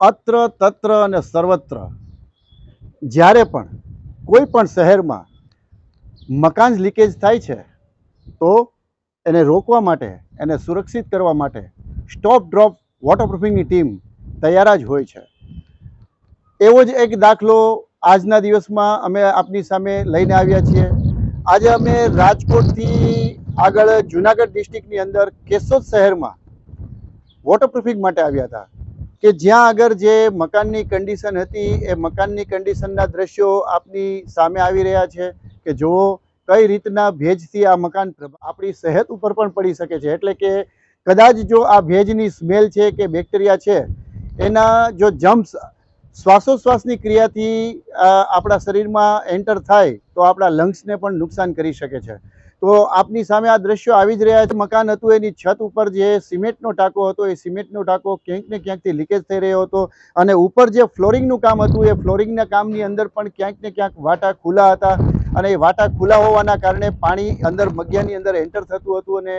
અત્ર, તત્ર અને સર્વત્ર. જ્યારે પણ કોઈ પણ શહેરમાં મકાન લીકેજ થાય છે, તો એને રોકવા માટે, એને સુરક્ષિત કરવા માટે સ્ટોપ ડ્રોપ વોટરપ્રૂફિંગની ટીમ તૈયાર જ હોય છે. એવો જ એક દાખલો આજના દિવસમાં અમે આપની સામે લઈને આવ્યા છીએ. આજે અમે રાજકોટથી આગળ જુનાગઢ ડિસ્ટ્રિક્ટની અંદર કેશોદ શહેરમાં વોટરપ્રૂફિંગ માટે આવ્યા હતા. કે જ્યાં આગળ જે મકાનની કન્ડિશન હતી, એ મકાનની કન્ડિશનના દ્રશ્યો આપની સામે આવી રહ્યા છે કે જુઓ કઈ રીતના ભેજથી આ મકાન આપણી સેહત ઉપર પણ પડી શકે છે. એટલે કે કદાચ જો આ ભેજની સ્મેલ છે કે બેક્ટેરિયા છે, એના જો જમ્પ્સ શ્વાસોશ્વાસની ક્રિયાથી આપણા શરીરમાં એન્ટર થાય, તો આપણા લંગ્સને પણ નુકસાન કરી શકે છે. તો આપની સામે આ દ્રશ્યો આવી જ રહ્યા છે. મકાન હતું એની છત ઉપર જે સિમેન્ટનો ટાંકો હતો, એ સિમેન્ટનો ટાંકો ક્યાંક ને ક્યાંકથી લીકેજ થઈ રહ્યો હતો અને ઉપર જે ફ્લોરિંગનું કામ હતું, એ ફ્લોરિંગના કામની અંદર પણ ક્યાંક ને ક્યાંક વાટા ખુલ્લા હતા અને એ વાટા ખુલ્લા હોવાના કારણે પાણી અંદર મગ્યાની અંદર એન્ટર થતું હતું અને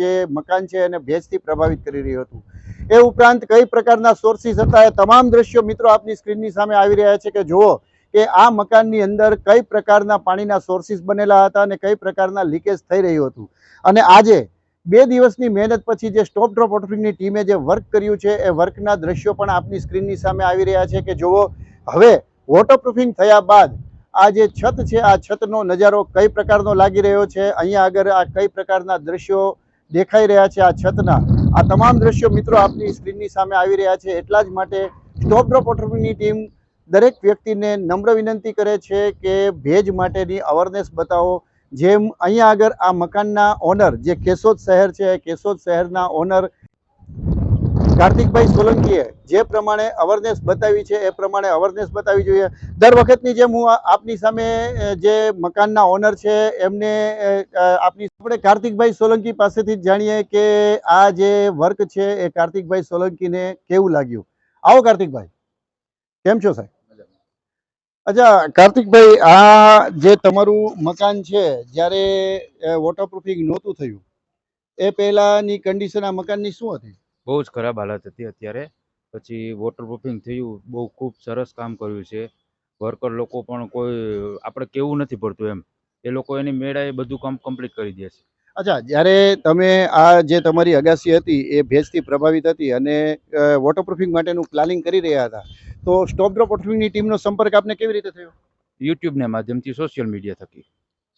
જે મકાન છે એને ભેજથી પ્રભાવિત કરી રહ્યું હતું. એ ઉપરાંત કઈ પ્રકારના સોર્સિસ હતા, એ તમામ દ્રશ્યો મિત્રો આપની સ્ક્રીનની સામે આવી રહ્યા છે કે જુઓ કે આ મકાનની અંદર કઈ પ્રકારના પાણીના સોર્સિસ બનેલા હતા અને કઈ પ્રકારના લીકેજ થઈ રહ્યું હતું. અને આજે બે દિવસની મહેનત પછી જે સ્ટોપ ડ્રોપ વોટરપ્રૂફિંગની ટીમે જે વર્ક કર્યું છે, એ વર્કના દ્રશ્યો પણ આપની સ્ક્રીનની સામે આવી રહ્યા છે કે જુઓ, હવે વોટરપ્રૂફિંગ થયા બાદ આ જે છત છે, આ છતનો નજારો કઈ પ્રકારનો લાગી રહ્યો છે? અહીંયા આગળ આ કઈ પ્રકારના દ્રશ્યો દેખાઈ રહ્યા છે આ છતના? આ તમામ દ્રશ્યો મિત્રો આપની સ્ક્રીનની સામે આવી રહ્યા છે. એટલા જ માટે સ્ટોપ ડ્રોપ વોટરપ્રૂફિંગની ટીમ દરેક વ્યક્તિને નમ્ર વિનંતી કરે છે કે ભેજ માટેની અવેરનેસ બતાવો. જેમ અહીંયા આગળ આ મકાનના ઓનર જે કેશોદ શહેર છે, કેશોદ શહેરના ઓનર કાર્તિકભાઈ સોલંકીએ જે પ્રમાણે અવેરનેસ બતાવી છે, એ પ્રમાણે અવેરનેસ બતાવી જોઈએ. દર વખતની જેમ હું આપની સામે જે મકાનના ઓનર છે, એમને આપની આપણે કાર્તિકભાઈ સોલંકી પાસેથી જ જાણીએ કે આ જે વર્ક છે, એ કાર્તિકભાઈ સોલંકીને કેવું લાગ્યું. આવો કાર્તિકભાઈ. કેમ છો સાહેબ? અચ્છા કાર્તિકભાઈ આ જે તમારું મકાન છે જ્યારે વોટરપ્રૂફિંગ નહોતું થયું એ પહેલાની કન્ડિશન આ મકાનની શું હતી? બહુ જ ખરાબ હાલત હતી અત્યારે. પછી વોટરપ્રૂફિંગ થયું બહુ ખૂબ સરસ કામ કર્યું છે. વર્કર લોકો પણ કોઈ આપણે કેવું નથી પડતું એમ. એ લોકો એની મેળાએ બધું કામ કમ્પ્લીટ કરી દે છે. અચ્છા જ્યારે તમે આ જે તમારી અગાસી હતી એ ભેજથી પ્રભાવિત હતી અને વોટરપ્રૂફિંગ માટેનું પ્લાનિંગ કરી રહ્યા હતા તો સ્ટોપ ડ્રોપ વોટરપ્રૂફિંગની ટીમનો સંપર્ક આપને કેવી રીતે થયો? યુટ્યુબના માધ્યમથી સોશિયલ મીડિયા થકી.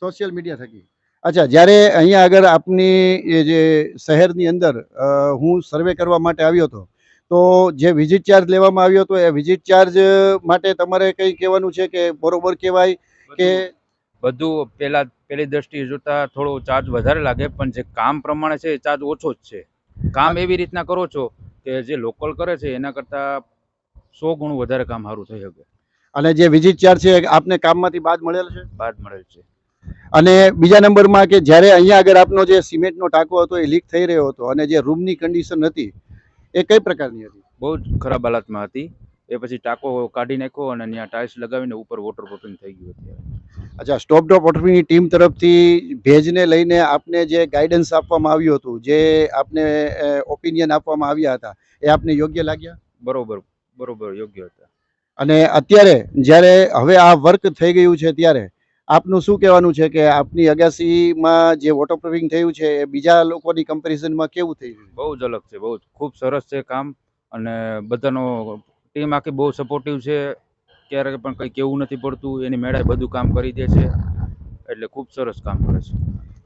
સોશિયલ મીડિયા થકી. અચ્છા જ્યારે અહીંયા આગળ આપની જે શહેરની અંદર હું સર્વે કરવા માટે આવ્યો હતો તો જે વિઝિટ ચાર્જ લેવામાં આવ્યો હતો એ વિઝિટ ચાર્જ માટે તમારે કંઈ કહેવાનું છે કે બરોબર કહેવાય કે બધું પહેલા પહેલી દ્રષ્ટિએ જોતા થોડો ચાર્જ વધારે લાગે પણ જે કામ પ્રમાણે છે એ ચાર્જ ઓછો જ છે. કામ એવી રીતના કરો છો કે જે લોકલ કરે છે એના કરતાં સો ગણું વધારે કામ સારું થઈ શકે. અને જે વિઝિટ ચાર્જ છે આપને કામમાંથી બાદ મળેલ છે? બાદ મળેલ છે. અને બીજા નંબરમાં કે જ્યારે અહીંયા આગળ આપનો જે સિમેન્ટનો ટાંકો હતો એ લીક થઈ રહ્યો હતો અને જે રૂમની કન્ડિશન હતી એ કઈ પ્રકારની હતી? બહુ જ ખરાબ હાલતમાં હતી. એ પછી ટાંકો કાઢી નાખ્યો અને ત્યાં ટાઇલ્સ લગાવીને ઉપર વોટરપ્રૂફિંગ થઈ ગયું અત્યારે અચ્છા સ્ટોપ ડ્રોપ વોટરપ્રૂફિંગની ટીમ તરફથી ભેજને લઈને આપને જે ગાઈડન્સ આપવામાં આવ્યું હતું જે આપને ઓપિનિયન આપવામાં આવ્યા હતા એ આપને યોગ્ય લાગ્યા? બરોબર. બરોબર યોગ્ય હતા. અને અત્યારે જ્યારે હવે આ વર્ક થઈ ગયું છે ત્યારે આપનું શું કહેવાનું છે કે આપની અગાસીમાં જે વોટરપ્રૂફિંગ થયું છે એ બીજા લોકોની કમ્પેરિઝનમાં કેવું થઈ રહ્યું? બહુ જ અલગ છે બહુ ખૂબ સરસ છે કામ અને બધાનો ટીમ આખી બહુ સપોર્ટિવ છે. ક્યારેક પણ કંઈ કેવું નથી પડતું એની મેળાએ બધું કામ કરી દે છે. એટલે ખૂબ સરસ કામ કરે છે.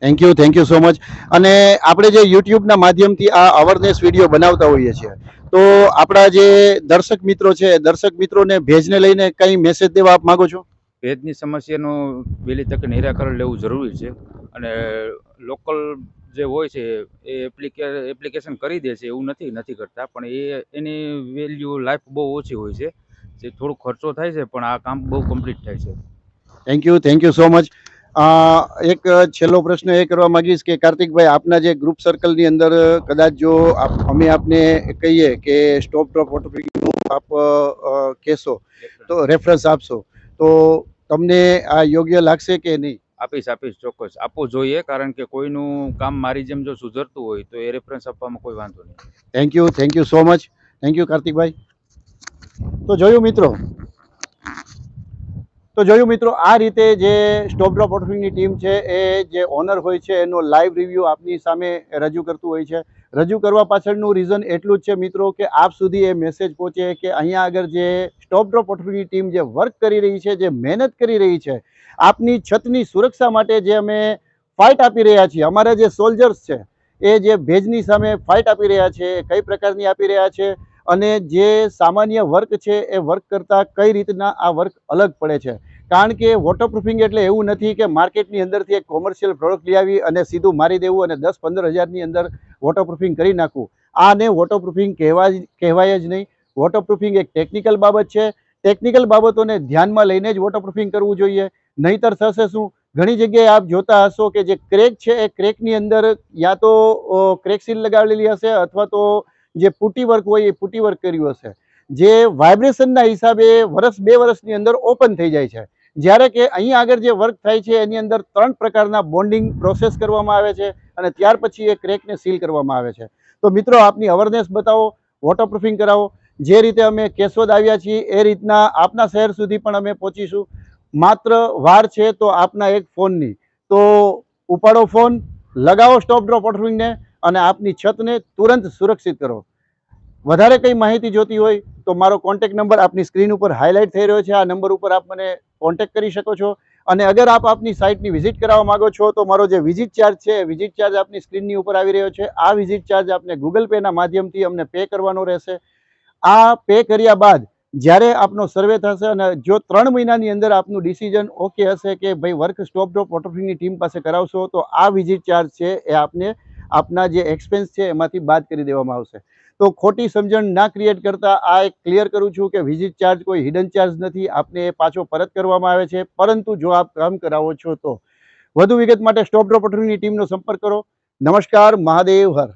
Thank you thank you so much અને આપણે જે યુટ્યુબના માધ્યમથી આ અવેરનેસ વીડિયો બનાવતા હોઈએ છીએ તો આપણા જે દર્શક મિત્રો છે દર્શક મિત્રોને ભેજને લઈને કંઈ મેસેજ દેવા આપ માગો છો? ભેજની સમસ્યાનું વહેલી તકે નિરાકરણ લેવું જરૂરી છે અને લોકલ જે હોય છે એ એપ્લિકે એપ્લિકેશન કરી દે છે એવું નથી નથી કરતા. પણ એ એની વેલ્યુ લાઈફ બહુ ઓછી હોય છે. જે થોડો ખર્ચો થાય છે પણ આ કામ બહુ કમ્પ્લીટ થાય છે. Thank you thank you so much એક છેલ્લો પ્રશ્ન એ કરવા માંગીશ કે કાર્તિકભાઈ આપના જે ગ્રુપ સર્કલની અંદર કદાચ જો અમે આપને કહીએ કે સ્ટોપ ડ્રોપ વોટરપ્રૂફિંગનું આપ કહેશો તો રેફરન્સ આપશો. તો તમને આ યોગ્ય લાગશે કે નહીં? આપીશ આપીશ ચોક્કસ. આપવું જોઈએ કારણ કે કોઈનું કામ મારી જેમ જો સુધરતું હોય તો એ રેફરન્સ આપવામાં કોઈ વાંધો નહીં. Thank you thank you so much thank you Kartikbhai. તો જોયું મિત્રો તો જોયું મિત્રો, આ રીતે જે સ્ટોપ ડ્રોપ ઓટોફિંગની ટીમ છે, એ જે ઓનર હોય છે, એનો લાઈવ રિવ્યૂ આપની સામે રજૂ કરતું હોય છે. રજૂ કરવા પાછળનું રીઝન એટલું જ છે મિત્રો કે આપ સુધી એ મેસેજ પહોંચે કે અહીંયા આગળ જે સ્ટોપ ડ્રોપ ઓટોફિંગની ટીમ જે વર્ક કરી રહી છે, જે મહેનત કરી રહી છે, આપની છતની સુરક્ષા માટે જે અમે ફાઇટ આપી રહ્યા છીએ, અમારા જે સોલ્જર્સ છે, એ જે ભેજની સામે ફાઇટ આપી રહ્યા છે કઈ પ્રકારની આપી રહ્યા છે અને જે સામાન્ય વર્ક છે એ વર્ક કરતાં કઈ રીતના આ વર્ક અલગ પડે છે? કારણ કે વોટરપ્રૂફિંગ એટલે એવું નથી કે માર્કેટની અંદરથી એક કોમર્શિયલ પ્રોડક્ટ લઈ આવી અને સીધું મારી દેવું અને દસ પંદર હજારની અંદર વોટરપ્રૂફિંગ કરી નાખવું આને વોટરપ્રૂફિંગ કહેવા કહેવાય જ નહીં. વોટરપ્રૂફિંગ એક ટેકનિકલ બાબત છે. ટેકનિકલ બાબતોને ધ્યાનમાં લઈને જ વોટરપ્રૂફિંગ કરવું જોઈએ. નહીતર થશે શું? ઘણી જગ્યાએ આપ જોતા હશો કે જે ક્રેક છે એ ક્રેકની અંદર યા તો ક્રેક સીલ લગાવેલી હશે અથવા તો જે પુટી વર્ક હોય એ પુટી વર્ક કર્યું હશે. જે વાઇબ્રેશનના હિસાબે વર્ષ બે વર્ષની અંદર ઓપન થઈ જાય છે. જ્યારે કે અહીં આગળ જે વર્ક થાય છે, એની અંદર ત્રણ પ્રકારના બોન્ડિંગ પ્રોસેસ કરવામાં આવે છે અને ત્યાર પછી એ ક્રેકને સીલ કરવામાં આવે છે. તો મિત્રો, આપની અવેરનેસ બતાવો વોટરપ્રૂફિંગ કરાવો. જે રીતે અમે કેશોદ આવ્યા છીએ, એ રીતના આપના શહેર સુધી પણ અમે પહોંચીશું. માત્ર વાર છે તો આપના એક ફોનની. તો ઉપાડો ફોન, લગાવો સ્ટોપ ડ્રોપ વોટરપ્રૂફિંગને અને આપની છતને તુરંત સુરક્ષિત કરો. વધારે કંઈ માહિતી જોતી હોય તો મારો કોન્ટેક નંબર આપની સ્ક્રીન ઉપર હાઇલાઇટ થઈ રહ્યો છે. આ નંબર ઉપર આપ મને કોન્ટેક કરી શકો છો. અને અગર આપ આપની સાઇટની વિઝિટ કરાવવા માગો છો તો મારો જે વિઝિટ ચાર્જ છે વિઝિટ ચાર્જ આપની સ્ક્રીનની ઉપર આવી રહ્યો છે. આ વિઝિટ ચાર્જ આપને ગૂગલ પેના માધ્યમથી અમને પે કરવાનો રહેશે. આ પે કર્યા બાદ જ્યારે આપનો સર્વે થશે અને જો ત્રણ મહિનાની અંદર આપનું ડિસિઝન ઓકે હશે કે ભાઈ વર્ક સ્ટોપ ડ્રોપ વોટરફિંગની ટીમ પાસે કરાવશો તો આ વિઝિટ ચાર્જ છે એ આપને આપના જે એક્સપેન્સ છે એમાંથી બાદ કરી દેવામાં આવશે. તો ખોટી સમજણ ના ક્રિએટ કરતા આ એક ક્લિયર કરું છું કે વિઝિટ ચાર્જ કોઈ હિડન ચાર્જ નથી, આપને એ પાછો પરત કરવામાં આવે છે. પરંતુ જો આપ કામ કરાવો છો તો. વધુ વિગત માટે સ્ટોપ ડ્રોપ ટીમનો સંપર્ક કરો. નમસ્કાર, મહાદેવ હર.